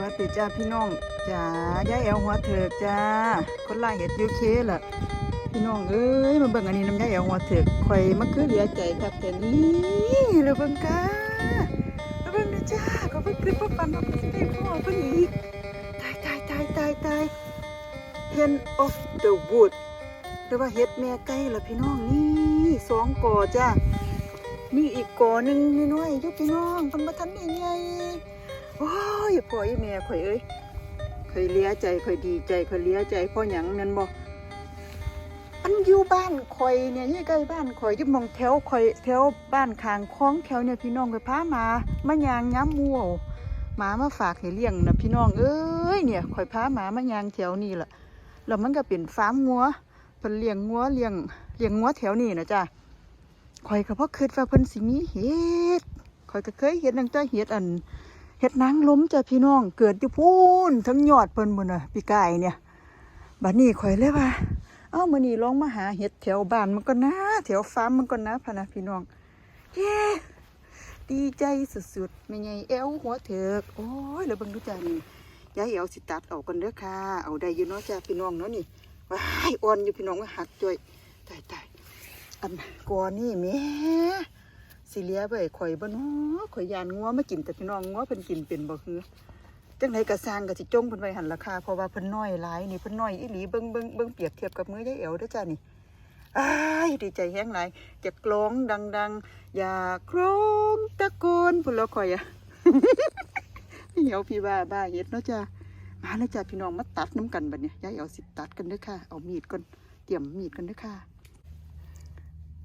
วัสดีจ้าพี่น้องจ้ายายแอลหัวเถิกจ้าคนลาเห็ดยูเคล่ะพี่น้องเอ้ยมาเบิ่งอันนี้น้ำยายแอลหัวเถิกข่อยมาคือเหลือใจครับแต่นี่เราเบิ่งกาเราเบิ่งนะจ้าก็เพิ่งขึ้นมาปันเราก็สิได้พ่อเพิ่นอีกตายตายตายตายตาย Hen of the Wood หรือว่าเห็ดแม่ไก่ล่ะพี่น้องนี่สองกอจ้านี่อีกกอหนึ่งน้อยๆอยู่พี่น้องเพิ่นบ่ทันได้ใหญ่ โอ้ยพ่อไอ้แม่ข่อยเอ้ยข่อยเลี้ยใจข่อยดีใจข่อยเลี้ยใจพ่อหยังแม่นบ่อันอยู่บ้านข่อยเนี่ยยี่ใกล้บ้านข่อยอยู่มองแถวข่อยแถวบ้านข้างคลองแถวเนี่ยพี่น้องข่อยพามามาย่างย้ำมัวหมามาฝากให้เลี้ยงนะพี่น้องเอ้ยเนี่ยข่อยพาหมามาย่างแถวนี้ล่ะแล้วมันก็เป็นฟาร์มงัวเพิ่นเลี้ยงงัวเลี้ยงเลี้ยงงัวแถวนี้นะจ้ะข่อยก็บ่คิดว่าเพิ่นสิมีเห็ดข่อยก็เคยเห็นตั้งแต่เห็ดอัน เห็ดนางล้มจ้ะพี่น้อง เกิดอยู่พูนทั้งยอดเพิ่นบุญน่ะพี่กายเนี่ยบัดนี้ข่อยเลยว่า เอ้ามื้อนี้ลองมาหาเห็ดแถวบ้านมันก็นะแถวฟาร์มมันก็นะพะนะพี่น้องเย้ดีใจสุดๆแม่ใหญ่แอวหัวเถิกโอ้ยแล้วเบิ่งดูจ้านี่ยายแอวสิตัดเอากันเด้อค่ะ เอาได้อยู่เนาะจ้าพี่น้องเนาะนี่ว้ายอ่อนอยู่พี่น้องหักจ่อยตายตายๆอันก่อนนี่แม่ สิเลียไปข่อยบ่เนาะข่อยยานงัวมากินแต่พี่น้องงัวเพิ่นกินเป็นบ่คือจังไดก็สร้างก็สิจงเพิ่นไว้หันราคาเพราะว่าเพิ่นน้อยหลายนี่เพิ่นน้อยอีหลีเบิ่งเบิ่งเบิ่งเปรียบเทียบกับมือยายเอ๋วเด้อจ้านี่อ้ายดีใจแฮงหลายจะกลองดังๆ อย่าโครงตะโกนพุ่นล้วข่อยอะพี่เหี่ยวพี่บ้าบ้าเฮ็ดเนาะจ้ามาเลยจ้าพี่น้องมาตัดน้ำกันบัดเนี้ยยายเอ๋วสิตัดกันเด้อค่ะเอามีดก่อนเตรียมมีดกันเด้อค่ะ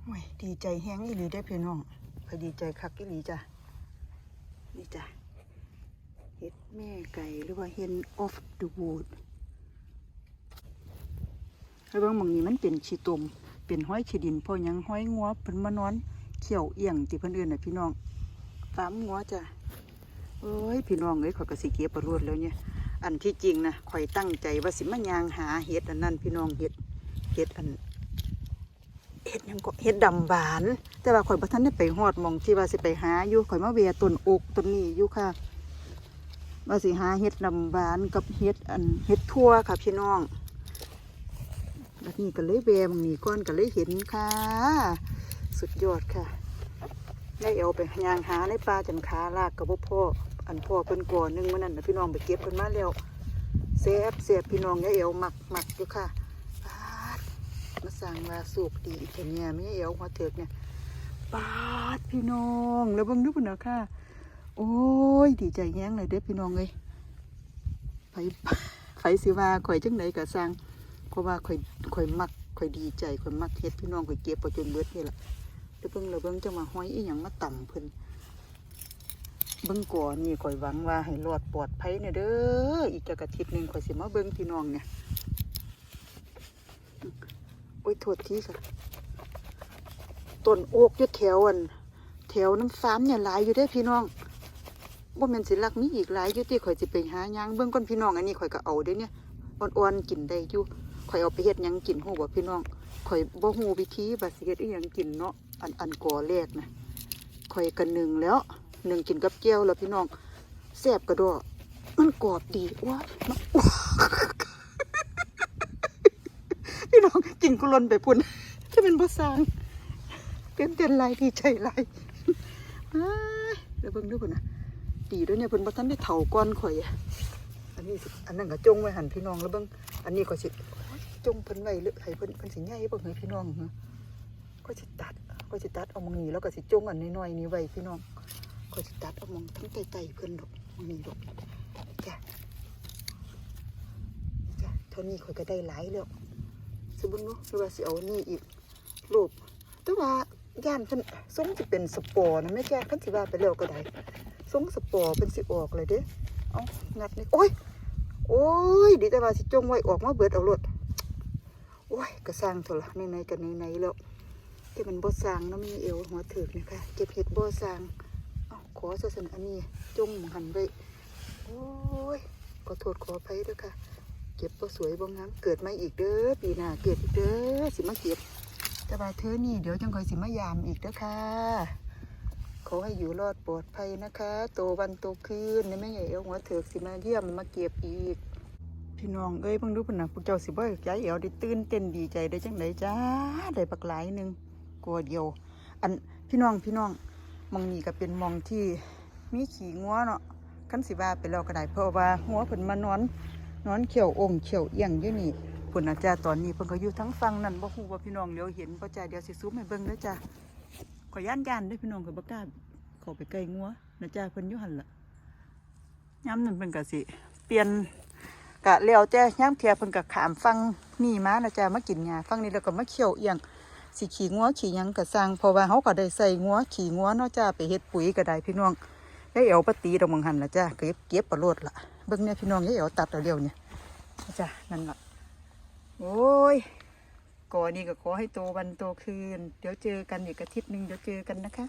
โอ้ยดีใจแฮงอีหลีเด้พี่น้อง พอดีใจคักอีหลีจ้ะนี่จ้ะเห็ดแม่ไก่หรือว่า hen of the wood แล้วบางหมองนี้มันเป็นชีตมเป็นห้อยชีดินพราะหยังห้อยงัวเพิ่นมานอนเขี่ยวเอียงที่เพิ่นเอื่นน่ะพี่น้องฟามงัวจ้ะเอ้ยพี่น้องเอ้ยข่อยก็สิเก็บประรวดแล้วเนี่ย อันที่จริงนะข่อยตั้งใจว่าสิมายางหาเห็ดอันนั้นพี่น้องเห็ดเห็ดอัน เห็ดยังก็เห็ดดำหวาน แต่ว่าข่อยบ่ทันได้ไปฮอดมองที่ว่าสิไปหาอยู่ข่อยมาเวียต้นอกต้นนี้อยู่ค่ะว่าสิหาเห็ดดำหวานกับเห็ดอันเห็ดทั่วค่ะพี่น้องแบบนี้ก็เลยแวะหมองนี้ก่อนก็เลยเห็นค่ะ สุดยอดค่ะได้เอาไปยางหาในป่าจันขาลากกับพ่พ่ออันพ่อเพิ่นก่อนหนึงเมื้อนั้นนะพี่น้องไปเก็บเพิ่นมาแล้วแซ่บแซ่บพี่น้องยายเอวหมักหมักอยู่ค่ะ มาสั่งมาสูบดีเห็นเนี่ยไม่ใช่เอวหัวเถิกเนี่ยปาดพี่น้องแล้วบิ่งดูพุ่นนะค่ะ โอ้ยดีใจแย้งเลยเด้อพี่น้องเลยไฟไฟสิว่าข่อยจังไดก็สั่งเพราะว่าข่อยข่อยมักข่อยดีใจข่อยมักเฮ็ดพี่น้องข่อยเก็บเอจนเบิดนี่ล่ะเดี๋ยวเบิ่งแล้วเบิ่งจะมาห้อยอีหยังมาต่ำเพิ่นเบิ่งก่อนนี่ข่อยหวังว่าให้รอดปลอดภัยเนี่ยเด้ออีกจักอาทิตย์หนึงข่อยสิมาเบิ่งพี่น้องเนี่ย อ้ยโทษทีค่ะต้นโอกอยู่แถวอันแถวน้ำฟ้ามเนี่ยหลายอยู่ได้พี่น้องบ่แม่นสิลักมีอีกหลายอยู่ที่ข่อยสิไปหายังเบิ่งก่อนพี่น้องอันนี้ข่อยก็เอาเด้เนี่ยอ่อนๆกินได้อยู่ข่อยเอาไปเฮ็ดยังกินฮู้บ่พี่น้องข่อยบ่ฮู้วิธีว่าสิเฮ็ดอีหยังกินเนาะอันอันก่อแรกนะข่อยก็นึ่งแล้วหนึ่งกินกับแก้วแล้วพี่น้องแซ่บกระดอมันกรอบดีว้ามัน พี่น้องกุลนไปพุ่นจะเป็นภาษาเต้นเต้นลายดีใจลายอ้ายเดี๋ยวเบิ่งดูพุ่นนะดีด้วยเนี่ยพิ่นบ่ทันได้เฒ่าก้อนข่อยอันนี้อันนั้นก็จงไว้หันพี่น้องแล้วเบิ่งอันนี้ก็สิจงเพิ่นไว้หรือให้เพิ่นเพิ่นสิใหญ่บ่ให้พี่น้องฮะก็สิตัดก็สิตัดเอามองนี้แล้วก็สิจงอันน้อยๆนี้ไว้พี่น้องก็สิตัดเอามองทั้งไตๆเพิ่นดอกมองนี้ดอกจ้ะจ้ะเท่านี้ข่อยก็ได้หลายแล้ว สิบุญเนาะหรือว่าสิเอานี่อีกรูปแต่ว่าย่านเพิ่นทรงสิเป็นสปอร์นะแม่แก่คันสิว่าไปแล้วก็ได้ทรงสปอร์เป็นสิออกเลยเด้เอางัดนี่โอ้ยโอ้ยดีแต่ว่าสิจงไว้ออกมาเบิดเอารถโอ้ยก็สร้างเถอะละในๆกันในๆแล้วที่มันบ่สร้างนาะมีเอวหัวถึกนะคะเก็บเห็ดบ่สร้างเอาขอซะสันอันนี้จงหันไว้โอ้ยขอโทษขออภัยด้วยค่ะ ก็บบ่สวยบ่งามเกิดมาอีกเด้อปีหน้าเกิดอีกเด้อสิมาเก็บ แต่ว่าเธอนี่เดี๋ยวจังคอยสิมายามอีกเด้อค่ะขอให้อยู่รอดปลอดภัยนะคะโตวันโตคืนในแม่ใหญ่เอวหัวเถิกสิมาเยี่ยมมาเก็บอีก พี่น้องเอ้ยเพิ่งรู้ปุ่นนะพวกเจ้าสิบ่ยายเอวได้ตื่นเต้นดีใจได้จังไดจ้าได้บักหลายหนึ่งกลัวเดียว อันพี่น้องพี่น้องมองนี้ก็เป็นมองที่มีขี่งัวเนาะคันสิว่าไปแล้วก็ได้เพราะว่างัวเพิ่นมานอน นอนเขียวองค์เขียวเอียงอยู่นี่พุ่นนะจ้าตอนนี้เพิ่นก็อยู่ทั้งฟังนั่นบ่ฮู้ว่าพี่น้องเดี๋ยวเห็นบ่จ้าเดี๋ยวสิซูมให้เบิ่งเด้อจ้าขอย่านย่านด้อพี่น้องก็บ่กล้าเข้าไปใกล้งัวนะจ้าเพิ่นอยู่หั่นล่ะยามนั้นเพิ่นก็สิ เปลี่ยนกะแล้วแต่ยามเทียเพิ่นก็ขามฟังนี่มานะจ้ามากินหญ้าฟังนี้แล้วก็มาเขียวเอียงสิขี่งัวขี่ยังก็สร้างเพราะว่าเขาก็ได้ใส่งัวขี่งัวเนาะจ้าไปเฮ็ดปุ๋ยก็ได้พี่น้องยายเอ๋วปตีดอกมังหันละจ้าเก็บเก็บประโลดละเบิ่งเนี่ยพี่น้องยายเอ๋วตัดเอาเร็วเนี่ยจ้านั่นแหละโอ้ยก่อนนี้ก็ขอให้โตวันโตคืน เดี๋ยวเจอกันอีกอาทิตย์หนึ่งเดี๋ยวเจอกันนะคะ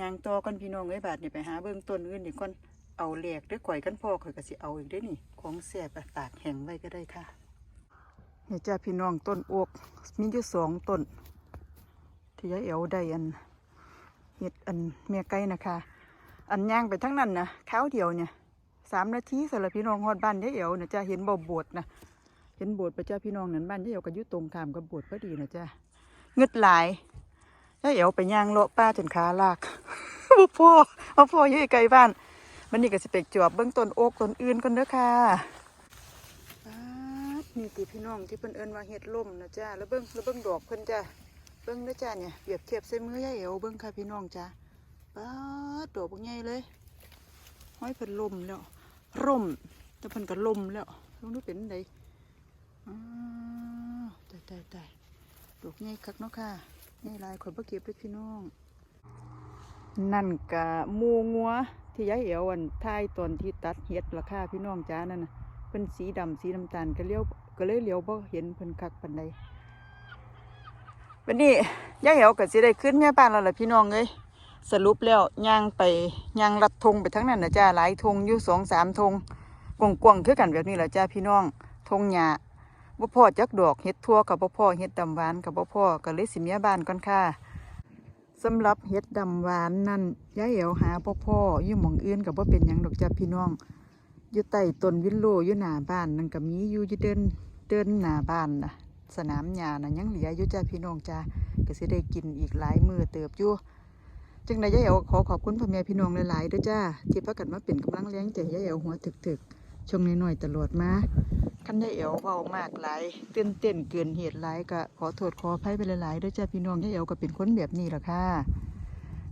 ยางตอกันพี่น้องไอ้บาทนี่ยไปหาเบิ่งต้นอื่นอีกคนเอาแหลกด้วยข่อยกันพ่อข่อยก็สิเอาอีกเด้อนี่ ของแสบตากแห้งไว้ก็ได้ค่ะนี่จ้าพี่น้องต้นโอกมีอยู่สองต้นที่ยายเอ๋วได้อันเห็ดอันเมียไก่นะคะ อันย่างไปทั้งนั้นนะข้าวเดียวเนี่ย สามนาทีสำหรับพี่น้องฮอดบ้านยายเอ๋วนะจ้าเห็นบ่โบดนะเห็นโบดไปจ้าพี่น้องนั้นบ้านยายเอ๋วก็ยู่ตรงขามกับโบดพอดีนะจ้าเงึดหลายยายเอ๋วไปย่างเลาะป้าจนขาลากบ่พ่อเอาพ่ออยู่ไกลบ้านมันนี่ก็สิไปจวบเบื้องต้นโอกต้นอื่นกันเด้อค่ะนี่ติพี่น้องที่เพิ่นเอิ้นว่าเห็ดล่มนะจ้าแล้วเบิ้งแล้วเบิ้งดอกเพิ่นจ้าเบิ้งนะจ้าเนี่ยเปรียบเทียบใส่มือยายเอ๋วเบิ้งค่ะพี่น้องจ้าป๊าดอกบักใหญ่เลย ห้อยเพิ่นล่มแล้วร่มแต่เพิ่นก็ล่มแล้วลองดูเป็นไดอ้าวตายตายตายดอกใหญ่คักเนาะค่ะใหญ่ลายข่อยบ่เก็บเลยพี่น้อง นั่นกะมูงัวที่ยายเอ๋วอันท้ายตอนที่ตัดเห็ดราคาพี่น้องจ้านั่นน่ะเป็นสีดำสีน้ำตาลก็เลี้ยวก็เลยเลี้ยวบ่เห็นเพิ่นคักปานใดวันนี้ยายเหี่ยวก็สิได้ขึ้นแม่บ้านแล้วล่ะพี่น้องเอ้ย สรุปแล้วย่างไปย่างลัดธงไปทั้งนั้นนะจ้าหลายธงอยู่สองสามธงกวงๆคือกันแบบนี้แหละจ้าพี่น้องธงหญ้าบ่พอจักดอกเฮ็ดทั่วกับบ่พ่อเฮ็ดดำหวานกับบ่พ่อก็เลยสิเมียบ้านก่อนค่ะสำหรับเฮ็ดดำหวานนั่นยายเหี่ยวหาบ่พออยู่หม่องอื่นก็บ่เป็นหยังดอกจ้าพี่น้องอยู่ใต้ต้นวิลโลอยู่หน้าบ้านนั่นก็มีอยู่อยู่เดินเดินหน้าบ้านนะสนามหญ้านะยังเหลืออยู่จ้าพี่น้องจ้าก็สิได้กินอีกหลายมือเติบอยู่ จังใดยายเอ๋วขอขอบคุณพ่อแม่พี่น้องหลายๆด้วยจ้าที่พากันมาเป็นกำลังแรงใจยายเอ๋วหัวถึกๆช่วงน้อยๆตลอดมาคันยายเอ๋วเบามากหลายเต้นเต้นเกินเหตุหลายก็ขอโทษขออภัยไปหลายๆด้วยจ้าพี่น้องยายเอ๋วก็เป็นคนแบบนี้แหละค่ะ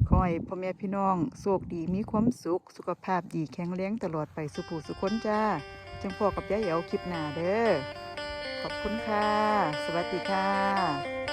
ขอให้พ่อแม่พี่น้องโชคดีมีความสุข สุขภาพดีแข็งแรงตลอดไปสุขสุขคนจ้าจังพอกับยายเอ๋วคลิปหน้าเด้อขอบคุณค่ะ สวัสดีค่ะ